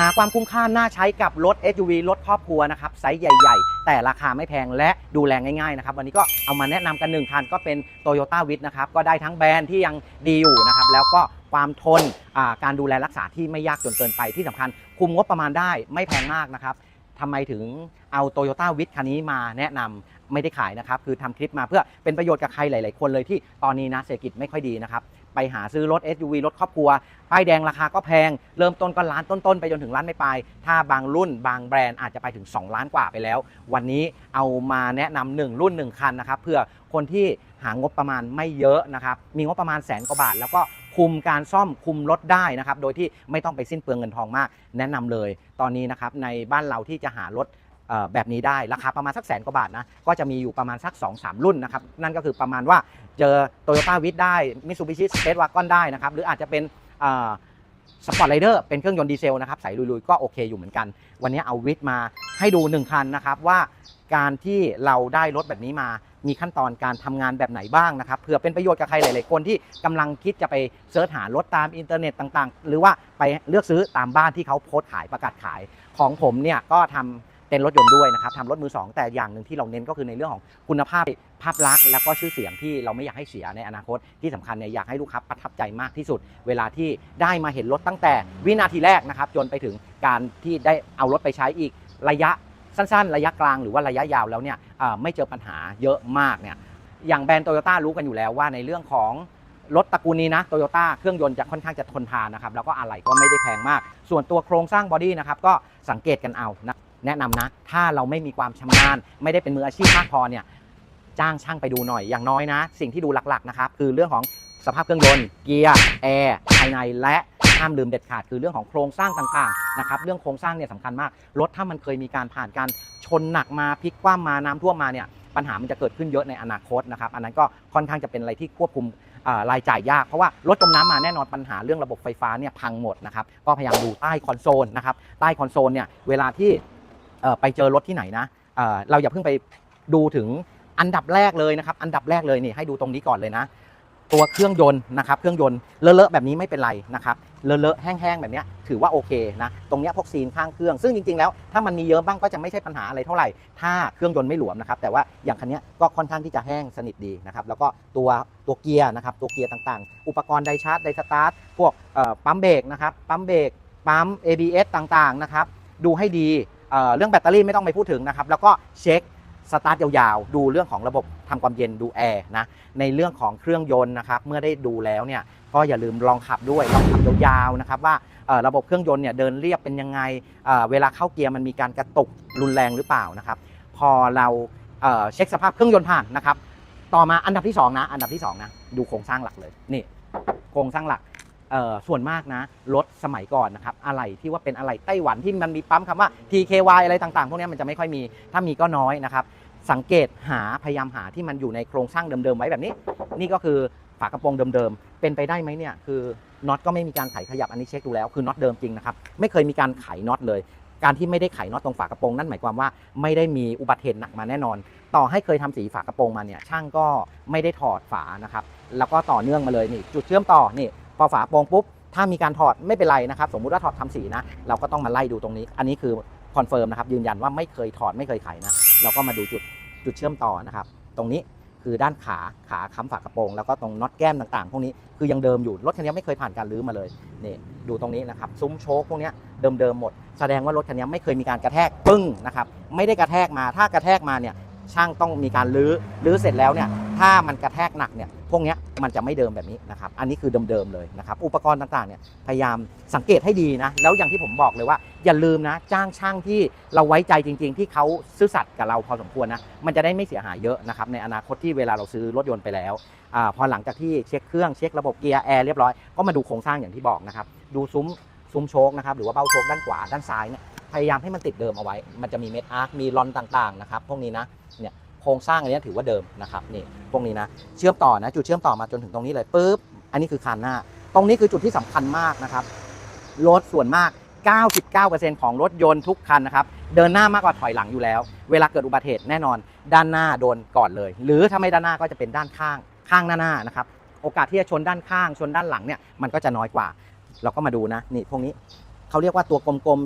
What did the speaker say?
หาความคุ้มค่าน่าใช้กับรถ SUV รถครอบครัวนะครับไซส์ใหญ่ ๆ แต่ราคาไม่แพงและดูแลง่ายๆนะครับวันนี้ก็เอามาแนะนำกัน1คันก็เป็น Toyota w i t นะครับก็ได้ทั้งแบรนด์ที่ยังดีอยู่นะครับแล้วก็ความทนการดูแลรักษาที่ไม่ยากจนเกินไปที่สำคัญ คุมงบประมาณได้ไม่แพงมากนะครับทำไมถึงเอา Toyota w i t คันนี้มาแนะนำไม่ได้ขายนะครับ คือทำคลิปมาเพื่อเป็นประโยชน์กับใครหลาย ๆ คนเลยที่ตอนนี้นะเศรษฐกิจไม่ค่อยดีนะครับ ไปหาซื้อรถ SUV รถครอบครัว ป้ายแดงราคาก็แพง เริ่มต้นก็ล้านต้นๆ ไปจนถึงล้านไม่ปลายถ้าบางรุ่นบางแบรนด์อาจจะไปถึง 2 ล้านกว่าไปแล้ว วันนี้เอามาแนะนำหนึ่งรุ่น 1 คันนะครับเพื่อคนที่หางบประมาณไม่เยอะนะครับมีงบประมาณแสนกว่าบาท แล้วก็คุมการซ่อมคุมรถได้นะครับโดยที่ไม่ต้องไปสิ้นเปลืองเงินทองมาก แนะนำเลย ตอนนี้นะครับในบ้านเราที่จะหารถ แบบนี้ได้ราคาประมาณสักแสนกว่าบาทนะก็จะมีอยู่ประมาณสัก 2-3 รุ่นนะครับนั่นก็คือประมาณว่าเจอ Toyota w i t ได้ Mitsubishi Space Wagon ได้นะครับหรืออาจจะเป็นสปอร์ตไรเดอร์เป็นเครื่องยนต์ดีเซลนะครับใส่ลุยๆ ก็โอเคอยู่เหมือนกัน วันนี้เอาวิทมาให้ดู 1 คันนะครับว่าการที่เราได้รถแบบนี้มามีขั้นตอนการทำงานแบบไหนบ้างนะครับเผื่อเป็นประโยชน์กับใครหลายๆคนที่กำลังคิดจะไปเสิร์ชหารถตามอินเทอร์เน็ตต่างๆ หรือว่าไปเลือกซื้อตามบ้านที่เขาโพสต์ขายประกาศขายของผมเนี่ยก็ทำ เต้นรถยนต์ด้วยนะครับทำรถมือสองแต่อย่างหนึ่งที่เราเน้นก็คือในเรื่องของคุณภาพภาพลักษณ์แล้วก็ชื่อเสียงที่เราไม่อยากให้เสียในอนาคตที่สำคัญเนี่ยอยากให้ลูกค้าประทับใจมากที่สุด เวลาที่ได้มาเห็นรถตั้งแต่วินาทีแรกนะครับจนไปถึงการที่ได้เอารถไปใช้อีกระยะสั้น ๆ ระยะกลางหรือว่าระยะยาวแล้วเนี่ยไม่เจอปัญหาเยอะมากเนี่ยอย่างแบรนด์โตโยต้ารู้กันอยู่แล้วว่าในเรื่องของรถตระกูลนี้นะโตโยต้าเครื่องยนต์จะค่อนข้างจะทนทานนะครับแล้วก็อะไหล่ก็ไม่ได้แพงมาก ส่วนตัวโครงสร้างบอดี้นะครับก็สังเกตกันเอานะ แนะนำนะ ถ้าเราไม่มีความชำนาญ ไม่ได้เป็นมืออาชีพมากพอเนี่ยจ้างช่างไปดูหน่อยอย่างน้อยนะ สิ่งที่ดูหลักๆนะครับคือเรื่องของสภาพเครื่องยนต์เกียร์แอร์ภายในและห้ามลืมเด็ดขาดคือเรื่องของโครงสร้างต่างๆนะครับเรื่องโครงสร้างเนี่ยสำคัญมากรถถ้ามันเคยมีการผ่านการชนหนักมาพลิกคว่ำมาน้ำท่วมมาเนี่ยปัญหามันจะเกิดขึ้นเยอะในอนาคตนะครับอันนั้นก็ค่อนข้างจะเป็นอะไรที่ควบคุมรายจ่ายยากเพราะว่ารถจมน้ำมาแน่นอนปัญหาเรื่องระบบไฟฟ้าเนี่ยพังหมดนะครับก็พยายามดูใต้คอนโซลนะครับใต้คอนโซลเนี่ยเวลาที่ ไปเจอรถที่ไหนนะเเราอย่าเพิ่งไปดูถึงอันดับแรกเลยนะครับ อันดับแรกเลยนี่ให้ดูตรงนี้ก่อนเลยนะ ตัวเครื่องยนต์นะครับเครื่องยนต์เลอะๆแบบนี้ไม่เป็นไรนะครับเลอะๆแห้งๆแบบนี้ถือว่าโอเคนะตรงนี้พวกซีนข้างเครื่อง ซึ่งจริงๆแล้วถ้ามันมีเยอะบ้างก็จะไม่ใช่ปัญหาอะไรเท่าไหร่ ถ้าเครื่องยนต์ไม่หลวมนะครับแต่ว่าอย่างคันนี้ก็ค่อนข้างที่จะแห้งสนิทดีนะครับแล้วก็ตัวตัวเกียร์นะครับตัวเกียร์ต่างๆ อุปกรณ์ไดชาร์จไดสตาร์ทพวกปั๊มเบรกนะครับปั๊มเบรกปั๊ม ABS ต่างๆนะครับดูให้ดี เรื่องแบตเตอรี่ไม่ต้องไปพูดถึงนะครับแล้วก็เช็คสตาร์ทยาวๆ ดูเรื่องของระบบทำความเย็นดูแอร์นะในเรื่องของเครื่องยนต์นะครับเมื่อได้ดูแล้วเนี่ยก็อย่าลืมลองขับด้วยลองขับยาวๆนะครับว่าระบบเครื่องยนต์เนี่ยเดินเรียบเป็นยังไงเเวลาเข้าเกียร์มันมีการกระตุกรุนแรงหรือเปล่านะครับพอเราเเช็คสภาพเครื่องยนต์ผ่านนะครับต่อมาอันดับที่สองนะอันดับที่สองนะดูโครงสร้างหลักเลยนี่โครงสร้างหลัก ส่วนมากนะรถสมัยก่อนนะครับอะไรที่ว่าเป็นอะไรไต้หวันที่มันมีปั๊มคำว่า TKY อะไรต่างๆ พวกนี้มันจะไม่ค่อยมีถ้ามีก็น้อยนะครับ สังเกตหาพยายามหาที่มันอยู่ในโครงสร้างเดิมๆไว้แบบนี้ นี่ก็คือฝากระโปรงเดิมๆเป็นไปได้ไหมเนี่ยคือน็อตก็ไม่มีการไขขยับอันนี้เช็คดูแล้วคือน็อตเดิมจริงนะครับไม่เคยมีการไขน็อตเลยการที่ไม่ได้ไขน็อตตรงฝากระโปรงนั่นหมายความว่าไม่ได้มีอุบัติเหตุหนักมาแน่นอน ต่อให้เคยทำสีฝากระโปรงมาเนี่ยช่างก็ไม่ได้ถอดฝานะครับแล้วก็ต่อเนื่องมาเลยนี่จุดเชื่อมต่อนี่ พอฝาโปรงปุ๊บถ้ามีการถอดไม่เป็นไรนะครับ สมมุติว่าถอดทำสีนะ เราก็ต้องมาไล่ดูตรงนี้ อันนี้คือคอนเฟิร์มนะครับยืนยันว่าไม่เคยถอดไม่เคยไขนะ เราก็มาดูจุดจุดเชื่อมต่อนะครับ ตรงนี้คือด้านขาขาค้ำฝากระโปรงแล้วก็ตรงน็อตแก้มต่างๆ พวกนี้คือยังเดิมอยู่รถคันนี้ไม่เคยผ่านการรื้อมาเลยนี่ดูตรงนี้นะครับซุ้มโชคพวกนี้เดิมๆหมด แสดงว่ารถคันนี้ไม่เคยมีการกระแทกปึ้งนะครับไม่ได้กระแทกมาถ้ากระแทกมาเนี่ย ช่างต้องมีการรื้อรื้อเสร็จแล้วเนี่ยถ้ามันกระแทกหนักเนี่ยพวกนี้มันจะไม่เดิมแบบนี้นะครับอันนี้คือเดิมๆเลยนะครับอุปกรณ์ต่างๆเนี่ยพยายามสังเกตให้ดีนะแล้วอย่างที่ผมบอกเลยว่า อย่าลืมนะจ้างช่างที่เราไว้ใจจริง ๆ ที่เขาซื่อสัตย์กับเราพอสมควรนะมันจะได้ไม่เสียหายเยอะนะครับในอนาคตที่เวลาเราซื้อรถยนต์ไปแล้วอพอหลังจากที่เช็คเครื่องเช็คระบบเกียร์แอร์เรียบร้อยก็มาดูโครงสร้างอย่างที่บอกนะครับดูซุ้มซุ้มโชคนะครับหรือว่าเบ้าโชคด้านขวาด้านซ้ายเนี่ย พยายามให้มันติดเดิมเอาไว้ มันจะมีเม็ดอาร์ค มีรอนต่างๆนะครับ พวกนี้นะ เนี่ยโครงสร้างอันนี้ถือว่าเดิมนะครับ นี่ พวกนี้นะ เชื่อมต่อนะ จุดเชื่อมต่อมาจนถึงตรงนี้เลยปุ๊บ อันนี้คือคานหน้า ตรงนี้คือจุดที่สำคัญมากนะครับ รถส่วนมาก 99%ของรถยนต์ทุกคันนะครับ เดินหน้ามากกว่าถอยหลังอยู่แล้ว เวลาเกิดอุบัติเหตุแน่นอน ด้านหน้าโดนก่อนเลย หรือถ้าไม่ด้านหน้าก็จะเป็นด้านข้าง ข้างหน้าหน้านะครับ โอกาสที่จะชนด้านข้าง ชนด้านหลังเนี่ย มันก็จะน้อยกว่า เราก็มาดูนะ นี่ พวกนี้เขาเรียกว่าตัวกลม